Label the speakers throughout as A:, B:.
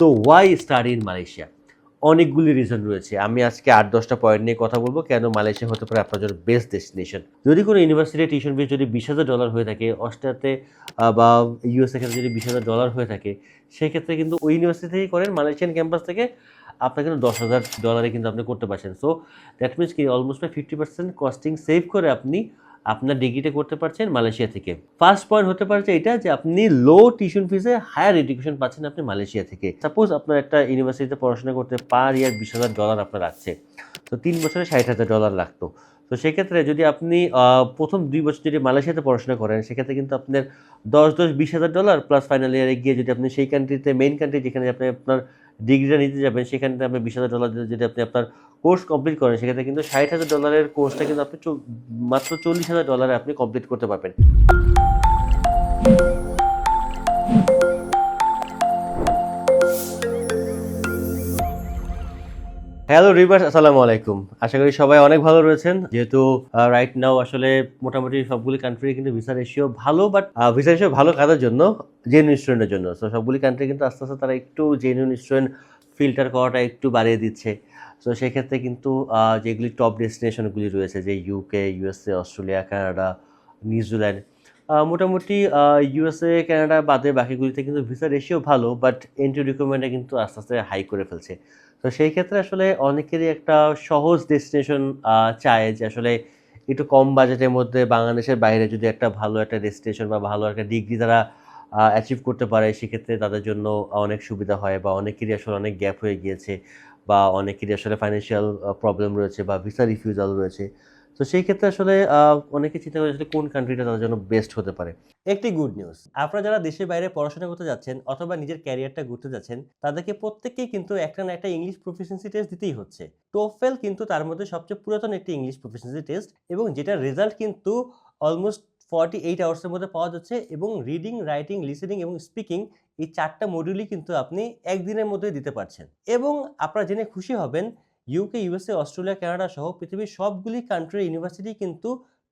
A: So why study in Malaysia অনেকগুলি reason রয়েছে। আমি আজকে আট, দশটা পয়েন্ট নিয়ে কথা বলব। কেন মালয়েশিয়া হতে পারে আপনার জন্য বেস্ট ডেস্টিনেশন যদি কোনো ইউনিভার্সিটি টিউশন ফিস যদি বিশ হাজার ডলার হয়ে থাকে অস্ট্রেলিয়াতে বা ইউএসএ ক্ষেত্রে যদি বিশ হাজার ডলার হয়ে থাকে, সেক্ষেত্রে কিন্তু ওই ইউনিভার্সিটি থেকে করেন। মালয়েশিয়ান ক্যাম্পাস থেকে আপনার কিন্তু দশ হাজার ডলারে কিন্তু আপনি করতে পারছেন। সো দ্যাট মিনস কি? অলমোস্ট প্রায় ফিফটি পার্সেন্ট কস্টিং সেভ করে আপনি আপনার ডিগ্রিটা করতে পারছেন মালয়েশিয়া থেকে। ফার্স্ট পয়েন্ট হতে পারছে এটা যে আপনি লো টিউশন ফিসে হায়ার এডুকেশন পাচ্ছেন আপনি মালয়েশিয়া থেকে। সাপোজ আপনার একটা ইউনিভার্সিটিতে পড়াশোনা করতে পার ইয়ার বিশ হাজার ডলার আপনার লাগছে তো তিন বছরে ষাট হাজার ডলার লাগতো। তো সেক্ষেত্রে যদি আপনি প্রথম দুই বছর যদি মালয়েশিয়াতে পড়াশোনা করেন, সেক্ষেত্রে কিন্তু আপনার দশ দশ, বিশ হাজার ডলার প্লাস ফাইনাল ইয়ারে গিয়ে যদি আপনি সেই কান্ট্রিতে মেইন কান্ট্রি যেখানে আপনি আপনার ডিগ্রিটা নিতে যাবেন, সেখানে আপনি বিশ হাজার ডলার যদি আপনি আপনার কোর্স কমপ্লিট করেন, সেক্ষেত্রে কিন্তু ষাট হাজার ডলারের কোর্সটা কিন্তু আপনি মাত্র চল্লিশ হাজার ডলারে আপনি কমপ্লিট করতে পারবেন। হ্যালো রিভার্স আসসালামু আলাইকুম। আশা করি সবাই অনেক ভালো রয়েছেন। যেহেতু রাইট নাও আসলে মোটামুটি সবগুলি কান্ট্রি কিন্তু ভিসা রেশিও ভালো বাট ভিসা রেশিও ভালো কাজের জন্য? জেনুইন স্টুডেন্টের জন্য। সো সবগুলি কান্ট্রি কিন্তু আস্তে আস্তে তারা একটু জেনুইন স্টুডেন্ট ফিল্টার করাটা একটু বাড়িয়ে দিচ্ছে। তো সেক্ষেত্রে কিন্তু যেগুলি টপ ডেস্টিনেশনগুলি রয়েছে, যে UK USA Australia Canada New Zealand মোটামুটি ইউএসএ কানাডা বাদে বাকিগুলিতে কিন্তু ভিসা রেশিও ভালো বাট এন্ট্রি রিকোয়ারমেন্টটা কিন্তু আস্তে আস্তে হাই করে ফেলছে। তো সেই ক্ষেত্রে আসলে অনেকেরই একটা সহজ ডেস্টিনেশন চায় যে আসলে একটু কম বাজেটের মধ্যে বাংলাদেশের বাইরে যদি একটা ভালো একটা ডেস্টিনেশন বা ভালো একটা ডিগ্রি তারা অ্যাচিভ করতে পারে, সেক্ষেত্রে তাদের জন্য অনেক সুবিধা হয় বা অনেকেরই আসলে অনেক গ্যাপ হয়ে গিয়েছে বা অনেকেরই আসলে ফাইন্যান্সিয়াল প্রবলেম রয়েছে বা ভিসা রিফিউজাল রয়েছে। তো সেই ক্ষেত্রে আসলে অনেকে চিন্তা করে আসলে কোন কান্ট্রিটা তাদের জন্য বেস্ট হতে পারে। একটি গুড নিউজ আপনারা যারা দেশের বাইরে পড়াশোনা করতে যাচ্ছেন অথবা নিজের ক্যারিয়ারটা ঘুরতে যাচ্ছেন, তাদেরকে প্রত্যেককেই কিন্তু একটা না একটা ইংলিশ প্রফিসিয়েন্সি টেস্ট দিতেই হচ্ছে। টোফেল কিন্তু তার মধ্যে সবচেয়ে পুরাতন একটি ইংলিশ প্রফিসিয়েন্সি টেস্ট এবং যেটার রেজাল্ট কিন্তু অলমোস্ট ফর্টি এইট আওয়ার্সের মধ্যে পাওয়া যাচ্ছে এবং রিডিং রাইটিং লিসেনিং এবং স্পিকিং এই চারটা মডিউলই কিন্তু আপনি একদিনের মধ্যে দিতে পারছেন। এবং আপনারা জেনে খুশি হবেন ইউকে ইউএসএ অস্ট্রেলিয়া কানাডা সহ পৃথিবীর সবগুলি কান্ট্রির ইউনিভার্সিটি কিন্তু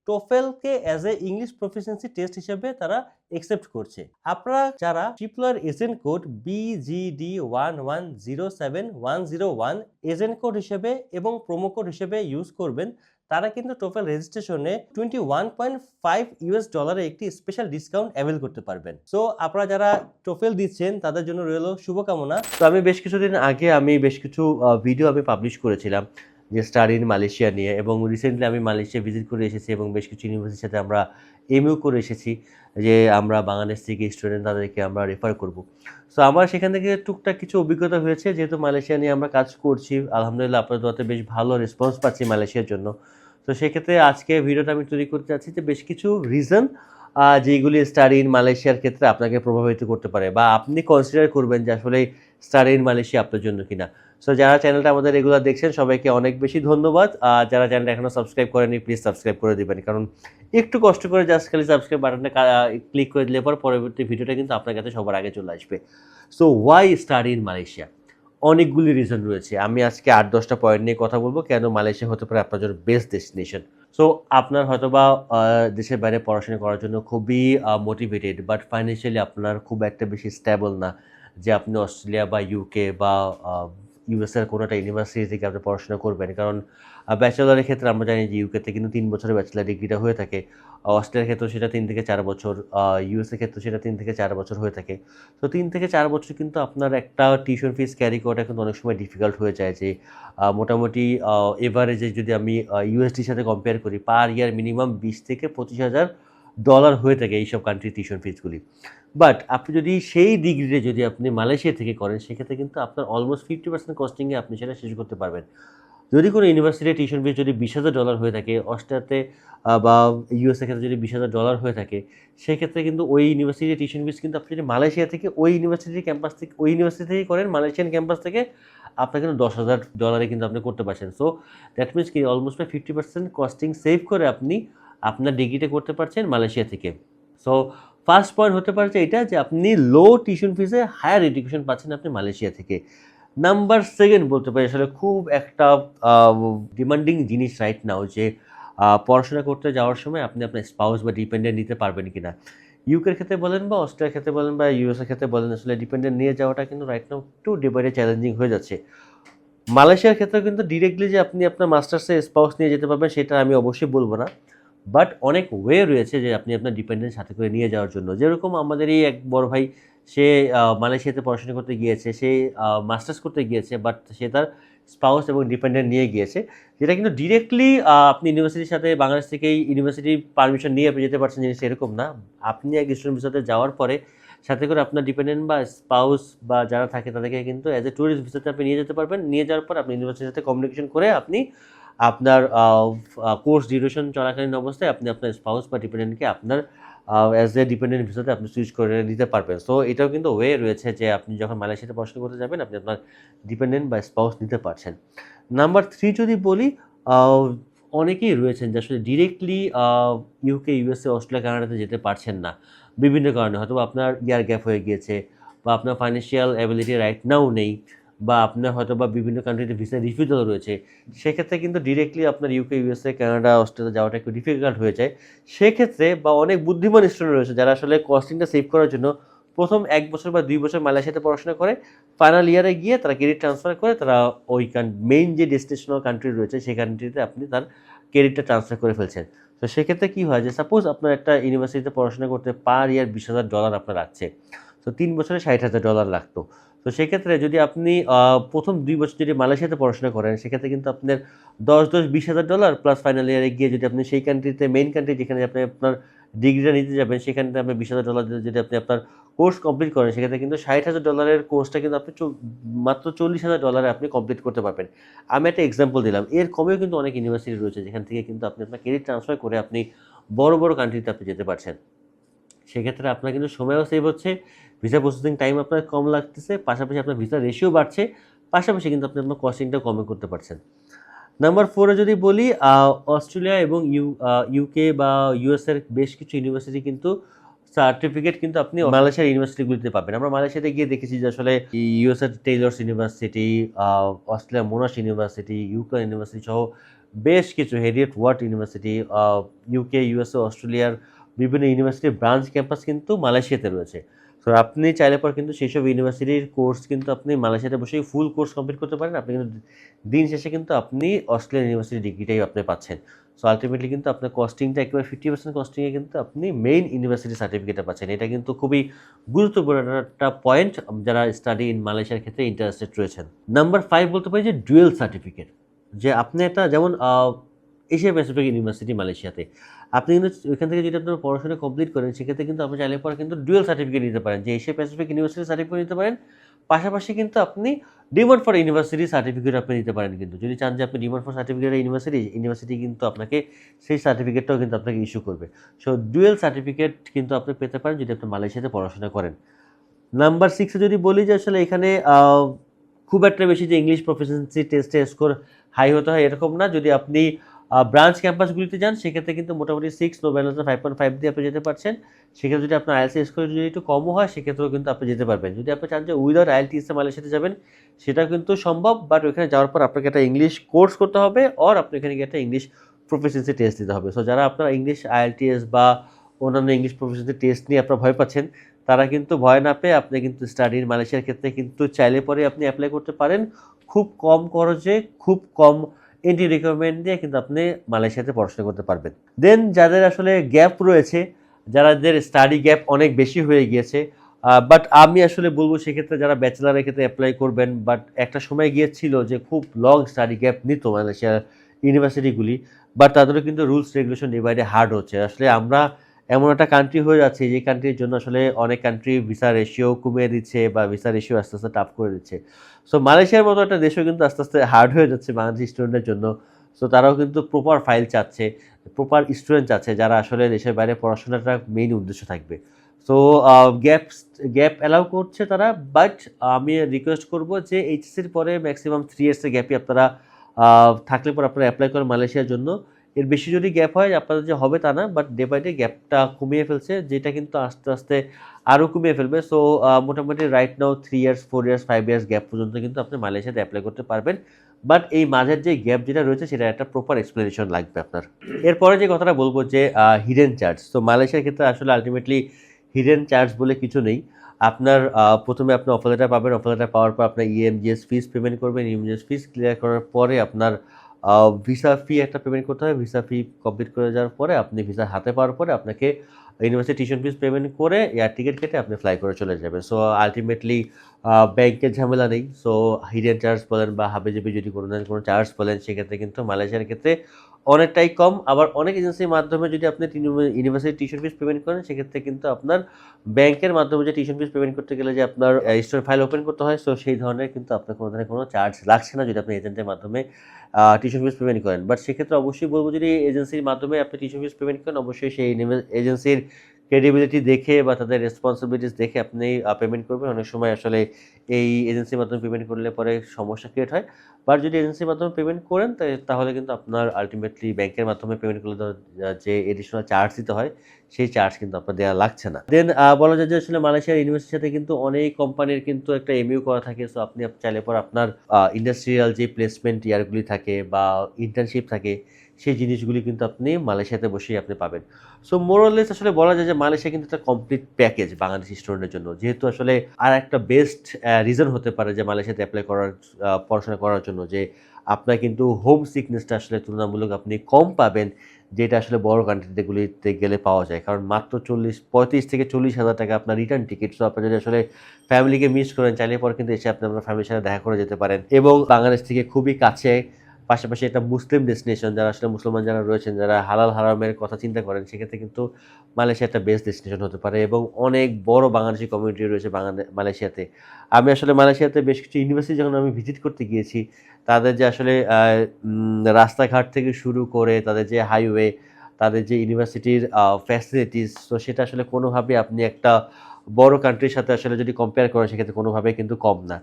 A: টোফেলকে as a English proficiency test হিসেবে তারা একসেপ্ট করছে। আপনারা যারা Tripler agent code BGD one one zero seven one zero one agent code হিসেবে এবং প্রোমো কোড হিসেবে ইউজ করবেন তারা কিন্তু total রেজিস্ট্রেশনে twenty one point five US ডলারে একটি স্পেশাল ডিসকাউন্ট অ্যাভেল করতে পারবেন। সো আপনারা যারা টোফেল দিচ্ছেন, তাদের জন্য রইল শুভকামনা। তো আমি বেশ কিছুদিন আগে আমি বেশ কিছু ভিডিও আমি পাবলিশ করেছিলাম যে স্টাডি ইন মালয়েশিয়া নিয়ে এবং রিসেন্টলি আমি মালয়েশিয়া ভিজিট করে এসেছি এবং বেশ কিছু ইউনিভার্সিটির সাথে আমরা এমইউ করে এসেছি যে আমরা বাংলাদেশ থেকে স্টুডেন্ট তাদেরকে আমরা রেফার করব। সো আমার সেখান থেকে টুকটাক কিছু অভিজ্ঞতা হয়েছে। যেহেতু মালয়েশিয়া নিয়ে আমরা কাজ করছি, আলহামদুলিল্লাহ আপনার দোয়াতে বেশ ভালো রেসপন্স পাচ্ছি মালয়েশিয়ার জন্য। তো সেক্ষেত্রে আজকে ভিডিওটা আমি তৈরি করতে চাচ্ছি যে বেশ কিছু রিজন যেগুলি স্টাডি ইন মালয়েশিয়ার ক্ষেত্রে আপনাকে প্রভাবিত করতে পারে বা আপনি কনসিডার করবেন যে আসলে স্টাডি ইন মালয়েশিয়া আপনার জন্য কিনা। সো যারা চ্যানেলটা আমাদের রেগুলার দেখছেন, সবাইকে অনেক বেশি ধন্যবাদ। আর যারা চ্যানেলটা এখনও সাবস্ক্রাইব করেনি প্লিজ সাবস্ক্রাইব করে দিবেন। কারণ একটু কষ্ট করে জাস্ট খালি সাবস্ক্রাইব বাটনটা ক্লিক করে দিলে পর পরবর্তী ভিডিওটা কিন্তু আপনার কাছে সবার আগে চলে আসবে। So why study in Malaysia? অনেকগুলি রিজন রয়েছে। আমি আজকে আট, দশটা পয়েন্ট নিয়ে কথা বলব। কেন মালয়েশিয়া হতে পারে আপনার জন্য বেস্ট ডেস্টিনেশন সো আপনার হয়তো বা দেশের বাইরে পড়াশোনা করার জন্য খুবই মোটিভেটেড বাট ফাইন্যান্সিয়ালি আপনার খুব একটা বেশি স্ট্যাবল না। যে আপনি অস্ট্রেলিয়া বা ইউকে বা ইউএসএর কোনো একটা ইউনিভার্সিটি থেকে আপনি পড়াশোনা করবেন। কারণ ব্যাচেলারের ক্ষেত্রে আমরা জানি যে ইউকেতে কিন্তু তিন বছরের ব্যাচেলার ডিগ্রিটা হয়ে থাকে। অস্ট্রেলিয়ার ক্ষেত্রে সেটা তিন থেকে চার বছর ইউএসের ক্ষেত্রে সেটা তিন থেকে চার বছর হয়ে থাকে। তো তিন থেকে চার বছর কিন্তু আপনার একটা টিউশন ফিস ক্যারি করাটা কিন্তু অনেক সময় ডিফিকাল্ট হয়ে যায় যে মোটামুটি এভারেজে যদি আমি ইউএসডির সাথে কম্পেয়ার করি পার ইয়ার মিনিমাম বিশ থেকে পঁচিশ হাজার ডলার হয়ে থাকে এইসব কান্ট্রি টিউশন ফিজগুলি বাট আপনি যদি সেই ডিগ্রিতে যদি আপনি মালয়েশিয়া থেকে করেন, সেক্ষেত্রে কিন্তু আপনার অলমোস্ট ফিফটি পার্সেন্ট কস্টিংয়ে আপনি সেটা শেষ করতে পারবেন। যদি কোনো ইউনিভার্সিটি টিউশন ফিজ যদি বিশ হাজার ডলার হয়ে থাকে অস্ট্রেলিয়াতে বা ইউএসএ ক্ষেত্রে যদি বিশ হাজার ডলার হয়ে থাকে, সেক্ষেত্রে কিন্তু ওই ইউনিভার্সিটি টিউশন ফিজ কিন্তু আপনি যদি মালয়েশিয়া থেকে, ওই ইউনিভার্সিটির ক্যাম্পাস থেকে, ওই ইউনিভার্সিটি থেকে করেন, মালয়েশিয়ান ক্যাম্পাস থেকে আপনার কিন্তু দশ হাজার ডলারে কিন্তু আপনি করতে পারছেন। সো দ্যাট মিনস কি অলমোস্ট প্রায় ফিফটি পার্সেন্ট কস্টিং সেভ করে আপনি আপনার ডিগ্রিটা করতে পারছেন মালয়েশিয়া থেকে। সো ফার্স্ট পয়েন্ট হতে পারছে এটা যে আপনি লো টিউশন ফিসে হায়ার এডুকেশন পাচ্ছেন আপনি মালয়েশিয়া থেকে। নাম্বার সেকেন্ড বলতে পারি, আসলে খুব একটা ডিমান্ডিং জিনিস রাইট নাও যে পড়াশোনা করতে যাওয়ার সময় আপনি আপনার স্পাউস বা ডিপেন্ডেন্ট নিতে পারবেন কিনা। ইউকের ক্ষেত্রে বলেন বা অস্ট্রেলিয়ার ক্ষেত্রে বলেন বা ইউএসের ক্ষেত্রে বলেন, আসলে ডিপেন্ডেন্ট নিয়ে যাওয়াটা কিন্তু রাইট নাও একটু ডিবাইডে চ্যালেঞ্জিং হয়ে যাচ্ছে। মালয়েশিয়ার ক্ষেত্রে কিন্তু ডিরেক্টলি যে আপনি আপনার মাস্টার্সে স্পাউস নিয়ে যেতে পারবেন, সেটা আমি অবশ্যই বলব না। বাট অনেক ওয়ে রয়েছে যে আপনি আপনার ডিপেন্ডেন্ট সাথে করে নিয়ে যাওয়ার জন্য। যেরকম আমাদেরই এক বড় ভাই, সে মালয়েশিয়াতে পড়াশোনা করতে গিয়েছে, সে মাস্টার্স করতে গিয়েছে বাট সে তার স্পাউস এবং ডিপেন্ডেন্ট নিয়ে গিয়েছে। যেটা কিন্তু ডিরেক্টলি আপনি ইউনিভার্সিটির সাথে, বাংলাদেশ থেকেই ইউনিভার্সিটি পারমিশন নিয়ে আপনি যেতে পারছেন, জিনিসটা এরকম না। আপনি এক স্টুডেন্ট ভিসাতে যাওয়ার পরে সাথে করে আপনার ডিপেন্ডেন্ট বা স্পাউস বা যারা থাকে, তাদেরকে কিন্তু অ্যাজ এ ট্যুরিস্ট ভিসাতে আপনি নিয়ে যেতে পারবেন। নিয়ে যাওয়ার পর আপনি ইউনিভার্সিটির সাথে কমিউনিকেশন করে আপনি আপনার কোর্স ডিউরেশন চলাকালীন অবস্থায় আপনি আপনার স্পাউস বা ডিপেন্ডেন্টকে আপনার অ্যাজ এ ডিপেন্ডেন্ট ভিসাতে আপনি সুইচ করে নিতে পারবেন। সো এটাও কিন্তু ওয়ে রয়েছে যে আপনি যখন মালয়েশিয়াতে পড়াশোনা করতে যাবেন, আপনি আপনার ডিপেন্ডেন্ট বা স্পাউস নিতে পারছেন। নাম্বার থ্রি যদি বলি অনেকেই রয়েছেন যে আসলে ডিরেক্টলি ইউকে ইউএসএ অস্ট্রেলিয়া কানাডাতে যেতে পারছেন না। বিভিন্ন কারণে হয়তো আপনার ইয়ার গ্যাপ হয়ে গিয়েছে বা আপনার ফাইন্যান্সিয়াল অ্যাবিলিটি রাইট নাও নেই। বা আপনার হয়তো বা বিভিন্ন কান্ট্রিতে ভিসা রিফিউজাল রয়েছে, সেক্ষেত্রে কিন্তু ডিরেক্টলি আপনার ইউকে ইউএসএ কানাডা অস্ট্রেলিয়া যাওয়াটা একটু ডিফিকাল্ট হয়ে যায়। সেক্ষেত্রে বা অনেক বুদ্ধিমান স্টুডেন্ট রয়েছে যারা আসলে কস্টিংটা সেভ করার জন্য প্রথম এক বছর বা দুই বছর মালয়েশিয়াতে পড়াশোনা করে ফাইনাল ইয়ারে গিয়ে তারা ক্রেডিট ট্রান্সফার করে, তারা ওই মেইন যে ডেস্টিনেশনাল কান্ট্রি রয়েছে, সেই কান্ট্রিতে আপনি তার ক্রেডিটটা ট্রান্সফার করে ফেলছেন। তো সেক্ষেত্রে কী হয় যে সাপোজ আপনার একটা ইউনিভার্সিটিতে পড়াশোনা করতে পার ইয়ার বিশ হাজার ডলার আপনার লাগছে, তো তিন বছরে ষাট হাজার ডলার লাগতো। তো সেক্ষেত্রে যদি আপনি প্রথম দুই বছর যদি মালয়েশিয়াতে পড়াশোনা করেন, সেক্ষেত্রে কিন্তু আপনার দশ দশ, বিশ হাজার ডলার প্লাস ফাইনাল ইয়ারে গিয়ে যদি আপনি সেই কান্ট্রিতে মেইন কান্ট্রি যেখানে আপনি আপনার ডিগ্রিটা নিতে যাবেন, সেখানে আপনি বিশ হাজার ডলার যদি আপনি আপনার কোর্স কমপ্লিট করেন, সেক্ষেত্রে কিন্তু ষাট হাজার ডলারের কোর্সটা কিন্তু আপনি মাত্র চল্লিশ হাজার ডলারে আপনি কমপ্লিট করতে পারবেন। আমি একটা এক্সাম্পল দিলাম। এর কমেও কিন্তু অনেক ইউনিভার্সিটি রয়েছে, যেখান থেকে কিন্তু আপনি আপনার ক্রেডিট ট্রান্সফার করে আপনি বড় বড় কান্ট্রিতে আপনি যেতে পারছেন। সেক্ষেত্রে আপনার কিন্তু সময়ও সেভ হচ্ছে। ভিসা প্রসেসিং টাইম আপনার কম লাগতেছে, পাশাপাশি আপনার ভিসা রেশিও বাড়ছে, পাশাপাশি কিন্তু আপনি আপনার কস্টিংটাও কমে করতে পারছেন। নাম্বার ফোরে যদি বলি অস্ট্রেলিয়া এবং ইউ ইউকে বা ইউএসের বেশ কিছু ইউনিভার্সিটি কিন্তু সার্টিফিকেট কিন্তু আপনি মালয়েশিয়ার ইউনিভার্সিটিগুলিতে পাবেন। আমরা মালয়েশিয়াতে গিয়ে দেখেছি যে আসলে ইউএসএর Taylor's university Australia Monash university UK university সহ বেশ কিছু Heriot Watt university UK USA অস্ট্রেলিয়ার বিভিন্ন ইউনিভার্সিটির ব্রাঞ্চ ক্যাম্পাস কিন্তু মালয়েশিয়াতে রয়েছে। তো আপনি চাইলে পর কিন্তু সেই সব ইউনিভার্সিটির কোর্স কিন্তু আপনি মালয়েশিয়াতে বসেই ফুল কোর্স কমপ্লিট করতে পারেন। আপনি কিন্তু দিন শেষে কিন্তু আপনি অস্ট্রেলিয়ান ইউনিভার্সিটি ডিগ্রিটাই আপনি পাচ্ছেন। সো আলটিমেটলি কিন্তু আপনার কস্টিংটা একেবারে ফিফটি পার্সেন্ট কস্টিংয়ে কিন্তু আপনি মেইন ইউনিভার্সিটি সার্টিফিকেটটা পাচ্ছেন। এটা কিন্তু খুবই গুরুত্বপূর্ণ একটা পয়েন্ট যারা স্টাডি ইন মালয়েশিয়ার ক্ষেত্রে ইন্টারেস্টেড রয়েছেন। নাম্বার ফাইভ বলতে পারি যে ডুয়েল সার্টিফিকেট যে আপনি একটা যেমন এশিয়া প্যাসিফিক ইউনিভার্সিটি মালয়েশিয়াতে আপনি কিন্তু ওইখান থেকে যদি আপনার পড়াশোনা কমপ্লিট করেন, সেক্ষেত্রে কিন্তু আপনি চাইলে পরে কিন্তু ডুয়েল সার্টিফিকেট নিতে পারেন, যে এশিয়া প্যাসিফিক ইউনিভার্সিটি সার্টিফিকেট নিতে পারেন। পাশাপাশি কিন্তু আপনি ডিমান্ড ফর ইউনিভার্সিটি সার্টিফিকেট আপনি নিতে পারেন কিন্তু। যদি চান যে আপনি demand for certificate university university কিন্তু আপনাকে সেই সার্টিফিকেটটাও কিন্তু আপনাকে ইস্যু করবে। সো ডুয়েল সার্টিফিকেট কিন্তু আপনি পেতে পারেন যদি আপনি মালয়েশিয়াতে পড়াশোনা করেন। নাম্বার সিক্সে যদি বলি যে আসলে এখানে খুব একটা বেশি যে ইংলিশ প্রফিসিয়েন্সি টেস্টে স্কোর হাই হতে হয় এরকম না। যদি আপনি ব্রাঞ্চ ক্যাম্পাসগুলিতে যান, সেক্ষেত্রে কিন্তু মোটামুটি six no balance five point five দিয়ে আপনি যেতে পারছেন। সেক্ষেত্রে যদি আপনার আইএলসি স্কোর যদি একটু কমও হয়, সেক্ষেত্রেও কিন্তু আপনি যেতে পারবেন। যদি আপনি চান যে উইদাউট আইএলটিএসে মালয়েশিয়াতে যাবেন সেটাও কিন্তু সম্ভব বাট ওখানে যাওয়ার পর আপনাকে একটা ইংলিশ কোর্স করতে হবে অর আপনি এখানে গিয়ে একটা ইংলিশ প্রফিসিয়েন্সি টেস্ট দিতে হবে। সো যারা আপনার ইংলিশ আইএলটিএস বা অন্যান্য ইংলিশ প্রফিসিয়েন্সি টেস্ট নিয়ে আপনারা ভয় পাচ্ছেন, তারা কিন্তু ভয় না পেয়ে আপনি কিন্তু স্টাডির মালয়েশিয়ার ক্ষেত্রে কিন্তু চাইলে পরে আপনি অ্যাপ্লাই করতে পারেন। খুব কম খরচে, খুব কম এন্টি রিকোয়ারমেন্ট দিয়ে কিন্তু আপনি মালয়েশিয়াতে পড়াশোনা করতে পারবেন। দেন যাদের আসলে গ্যাপ রয়েছে যাদের স্টাডি গ্যাপ অনেক বেশি হয়ে গিয়েছে বাট আমি আসলে বলব সেক্ষেত্রে যারা ব্যাচেলারের ক্ষেত্রে অ্যাপ্লাই করবেন বাট একটা সময় গিয়েছিল যে খুব লং স্টাডি গ্যাপ নিত মালয়েশিয়ার ইউনিভার্সিটিগুলি বাট তাদেরও কিন্তু রুলস রেগুলেশন ডিভাইডে হার্ড হচ্ছে। আসলে আমরা এমন একটা কান্ট্রি হয়ে যাচ্ছে, যে কান্ট্রির জন্য আসলে অনেক কান্ট্রি ভিসা রেশিও কমিয়ে দিচ্ছে বা ভিসা রেশিও আস্তে আস্তে টাফ করে দিচ্ছে। সো মালয়েশিয়ার মতো একটা দেশও কিন্তু আস্তে আস্তে হার্ড হয়ে যাচ্ছে বাংলাদেশি স্টুডেন্টের জন্য। সো তারাও কিন্তু প্রপার ফাইল চাচ্ছে প্রপার স্টুডেন্ট চাচ্ছে যারা আসলে দেশের বাইরে পড়াশোনাটা মেইন উদ্দেশ্য থাকবে। সো গ্যাপ গ্যাপ অ্যালাউ করছে তারা বাট আমি রিকোয়েস্ট করব যে এইচএসির পরে ম্যাক্সিমাম থ্রি ইয়ার্সের গ্যাপই আপনারা থাকলে পর আপনারা অ্যাপ্লাই করেন মালয়েশিয়ার জন্য। এর বেশি যদি গ্যাপ হয়, আপনাদের যে হবে তা না বাট ডে বাই ডে গ্যাপটা কমিয়ে ফেলছে, যেটা কিন্তু আস্তে আস্তে আরও কমিয়ে ফেলবে। সো মোটামুটি right now three years four years five years gap পর্যন্ত কিন্তু আপনি মালয়েশিয়াতে অ্যাপ্লাই করতে পারবেন। বাট এই মাঝের যে গ্যাপ যেটা রয়েছে, সেটা একটা প্রপার এক্সপ্লেনেশন লাগবে আপনার। এরপরে যে কথাটা বলব যে হিডেন চার্জ তো মালয়েশিয়ার ক্ষেত্রে আসলে আলটিমেটলি হিডেন চার্জ বলে কিছু নেই। আপনার প্রথমে আপনি অফার লেটার পাবেন। অফার লেটার পাওয়ার পর আপনার ইএমজিএস ফিস পেমেন্ট করবেন। ইএমজিএস ফিস ক্লিয়ার করার পরে আপনার ভিসা ফি একটা পেমেন্ট করতে হবে। ভিসা ফি কমপ্লিট করে যাওয়ার পরে আপনি ভিসা হাতে পাওয়ার পরে আপনাকে ইউনিভার্সিটি টিউশন ফিস পেমেন্ট করে এয়ার টিকিট কেটে আপনি ফ্লাই করে চলে যাবেন। সো আলটিমেটলি ব্যাংকের ঝামেলা নেই। সো হিডেন চার্জ বলেন বা হাবিজাবি যদি কোনো কোনো চার্জ বলেন, সেক্ষেত্রে কিন্তু মালয়েশিয়ার ক্ষেত্রে অনেকটাই কম। আবার অনেক এজেন্সির মাধ্যমে যদি আপনি ইউনিভার্সিটি টিউশন ফিস পেমেন্ট করেন, সেক্ষেত্রে কিন্তু আপনার ব্যাংকের মাধ্যমে যে টিউশন ফিস পেমেন্ট করতে গেলে যে আপনার স্টোর ফাইল ওপেন করতে হয় সো সেই ধরনের কিন্তু আপনার কোনো ধরনের কোনো চার্জ লাগছে না যদি আপনি এজেন্টের মাধ্যমে টিউশন ফিস পেমেন্ট করেন। বাট সেক্ষেত্রে অবশ্যই বলব, যদি এজেন্সির মাধ্যমে আপনি টিউশন ফিস পেমেন্ট করেন, অবশ্যই সেই এজেন্সির ক্রেডিবিলিটি দেখে বা তাদের রেসপন্সিবিলিটিস দেখে আপনি পেমেন্ট করবেন। অনেক সময় আসলে এই এজেন্সির মাধ্যমে পেমেন্ট করলে পরে সমস্যা ক্রিয়েট হয়। বাট যদি এজেন্সির মাধ্যমে পেমেন্ট করেন তাহলে কিন্তু আপনার আলটিমেটলি ব্যাংকের মাধ্যমে পেমেন্ট করলে যে এডিশনাল চার্জ দিতে হয়, সেই চার্জ কিন্তু আপনার দেওয়া লাগছে না। দেন বলা যায় যে আসলে মালয়েশিয়ার ইউনিভার্সিটির সাথে কিন্তু অনেক কোম্পানির কিন্তু একটা এমইউ করা থাকে সো আপনি চাইলে পর আপনার ইন্ডাস্ট্রিয়াল যে প্লেসমেন্ট ইয়ারগুলি থাকে বা ইন্টার্নশিপ থাকে, সেই জিনিসগুলি কিন্তু আপনি মালয়েশিয়াতে বসেই আপনি পাবেন। সো মোরলেস আসলে বলা যায় যে মালয়েশিয়া কিন্তু একটা কমপ্লিট প্যাকেজ বাংলাদেশি স্টুডেন্টের জন্য। যেহেতু আসলে আর একটা বেস্ট রিজন হতে পারে যে মালয়েশিয়াতে অ্যাপ্লাই করার পড়াশোনা করার জন্য। যে আপনার কিন্তু হোম সিকনেসটা আসলে তুলনামূলক আপনি কম পাবেন, যেটা আসলে বড় কান্ট্রিগুলিতে গেলে পাওয়া যায়। কারণ মাত্র চল্লিশ, পঁয়ত্রিশ থেকে চল্লিশ হাজার টাকা আপনার রিটার্ন টিকিট সো আপনি যদি আসলে ফ্যামিলিকে মিস করেন, চাইলে পর কিন্তু এসে আপনি আপনার ফ্যামিলির সাথে দেখা করে যেতে পারেন। এবং বাংলাদেশ থেকে খুবই কাছে পাশাপাশি একটা মুসলিম ডেস্টিনেশন যারা আসলে মুসলমান যারা রয়েছেন, যারা হালাল হারামের কথা চিন্তা করেন, সেক্ষেত্রে কিন্তু মালয়েশিয়া একটা বেস্ট ডেস্টিনেশন হতে পারে এবং অনেক বড় বাংলাদেশি কমিউনিটি রয়েছে মালয়েশিয়াতে। আমি আসলে মালয়েশিয়াতে বেশ কিছু ইউনিভার্সিটি যখন আমি ভিজিট করতে গিয়েছি, তাদের যে আসলে রাস্তাঘাট থেকে শুরু করে তাদের যে হাইওয়ে তাদের যে ইউনিভার্সিটির ফ্যাসিলিটিস তো সেটা আসলে কোনোভাবে আপনি একটা বড় কান্ট্রির সাথে আসলে যদি কম্পেয়ার করেন, সেক্ষেত্রে কোনোভাবে কিন্তু কম না।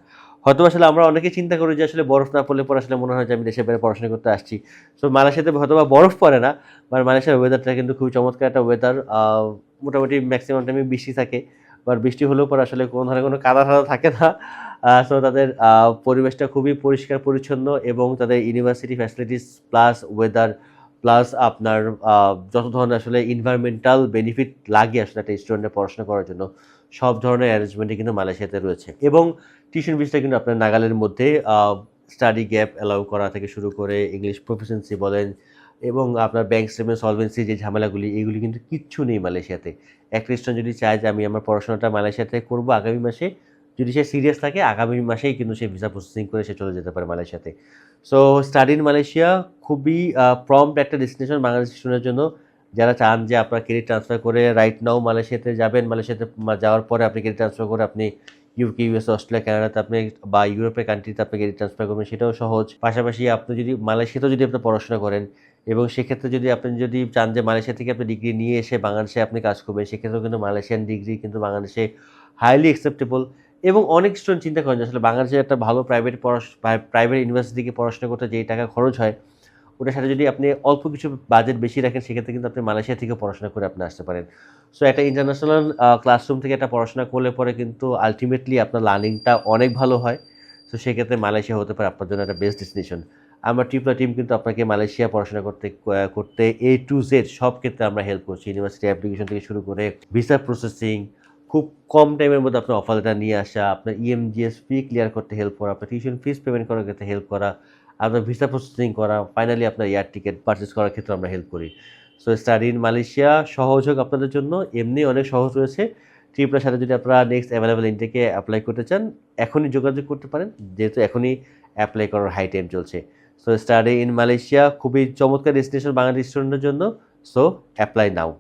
A: হয়তো আসলে আমরা অনেকে চিন্তা করি যে আসলে বরফ না পড়লে পরে আসলে মনে হয় যে আমি দেশের বাইরে পড়াশোনা করতে আসছি। সো মালয়েশিয়াতে হয়তো বা বরফ পড়ে না বাট মালয়েশিয়ার ওয়েদারটা কিন্তু খুবই চমৎকার একটা ওয়েদার মোটামুটি ম্যাক্সিমাম টাইমে বৃষ্টি থাকে। বা বৃষ্টি হলেও পরে আসলে কোনো ধরনের কোনো কাদা টাদা থাকে না। সো তাদের পরিবেশটা খুবই পরিষ্কার, পরিচ্ছন্ন এবং তাদের university facilities plus weather plus আপনার যত ধরনের আসলে ইনভায়রনমেন্টাল বেনিফিট লাগে আসলে একটা স্টুডেন্টের পড়াশোনা করার জন্য, সব ধরনের অ্যারেঞ্জমেন্টই কিন্তু মালয়েশিয়াতে রয়েছে। এবং টিউশন ফিসটা কিন্তু আপনার নাগালের মধ্যে স্টাডি গ্যাপ অ্যালাউ করা থেকে শুরু করে ইংলিশ প্রফিসিয়েন্সি বলেন, এবং আপনার ব্যাংক স্টেটমেন্ট সলভেন্সি যে ঝামেলাগুলি, এগুলি কিন্তু কিচ্ছু নেই মালয়েশিয়াতে। একটা স্টুডেন্ট যদি চায় যে আমি আমার পড়াশোনাটা মালয়েশিয়াতে করব আগামী মাসে, যদি সে সিরিয়াস থাকে, আগামী মাসেই কিন্তু সে ভিসা প্রসেসিং করে সে চলে যেতে পারে মালয়েশিয়াতে। সো স্টাডি ইন মালয়েশিয়া খুবই প্রম্পট একটা ডেস্টিনেশন বাংলাদেশ স্টুডেন্টের জন্য। যারা চান যে আপনার ক্রেডিট ট্রান্সফার করে রাইট নাও মালয়েশিয়াতে যাবেন, মালয়েশিয়াতে যাওয়ার পরে আপনি ক্রেডিট ট্রান্সফার করে আপনি ইউকে ইউএস অস্ট্রেলিয়া কানাডাতে আপনি বা ইউরোপের কান্ট্রিতে আপনি ক্রেডিট ট্রান্সফার করবেন, সেটাও সহজ। পাশাপাশি আপনি যদি মালয়েশিয়াতেও যদি আপনি পড়াশোনা করেন এবং সেক্ষেত্রে যদি আপনি যদি চান যে মালয়েশিয়া থেকে আপনি ডিগ্রি নিয়ে এসে বাংলাদেশে আপনি কাজ করবেন, সেক্ষেত্রেও কিন্তু মালয়েশিয়ান ডিগ্রি কিন্তু বাংলাদেশে হাইলি অ্যাকসেপ্টেবল এবং অনেক স্টুডেন্ট চিন্তা করেন যে আসলে বাংলাদেশে একটা ভালো প্রাইভেট পড়াশোনা প্রাইভেট ইউনিভার্সিটি থেকে পড়াশোনা করতে যেই টাকা খরচ হয়, ওটার সাথে যদি আপনি অল্প কিছু বাজেট বেশি রাখেন, সেক্ষেত্রে কিন্তু আপনি মালয়েশিয়া থেকে পড়াশোনা করে আপনি আসতে পারেন। সো একটা ইন্টারন্যাশনাল ক্লাসরুম থেকে একটা পড়াশোনা করলে পরে কিন্তু আলটিমেটলি আপনার লার্নিংটা অনেক ভালো হয়। সো সেক্ষেত্রে মালয়েশিয়া হতে পারে আপনার জন্য একটা বেস্ট ডেস্টিনেশন আমার ট্রিপলা টিম কিন্তু আপনাকে মালয়েশিয়া পড়াশোনা করতে করতে এ টু জেড সব ক্ষেত্রে আমরা হেল্প করছি। ইউনিভার্সিটি অ্যাপ্লিকেশন থেকে শুরু করে ভিসা প্রসেসিং খুব কম টাইমের মধ্যে আপনার অফার নিয়ে আসা, আপনার ইএমজিএস ফি ক্লিয়ার করতে হেল্প করা, আপনার টিউশন ফিস পেমেন্ট করার ক্ষেত্রে হেল্প করা, আপনার ভিসা প্রসেসিং করা ফাইনালি আপনার এয়ার টিকিট পারচেস করার ক্ষেত্রে আমরা হেল্প করি। সো স্টাডি ইন মালয়েশিয়া সহজ হোক আপনাদের জন্য, এমনি অনেক সহজ রয়েছে। ট্রিপলার সাথে যদি আপনারা নেক্সট অ্যাভেলেবেল ইনটেকে অ্যাপ্লাই করতে চান, এখনই যোগাযোগ করতে পারেন, যেহেতু এখনই অ্যাপ্লাই করার হাই টাইম চলছে। সো স্টাডি ইন মালয়েশিয়া খুবই চমৎকার ডেস্টিনেশন বাংলাদেশ স্টুডেন্টের জন্য। সো অ্যাপ্লাই নাও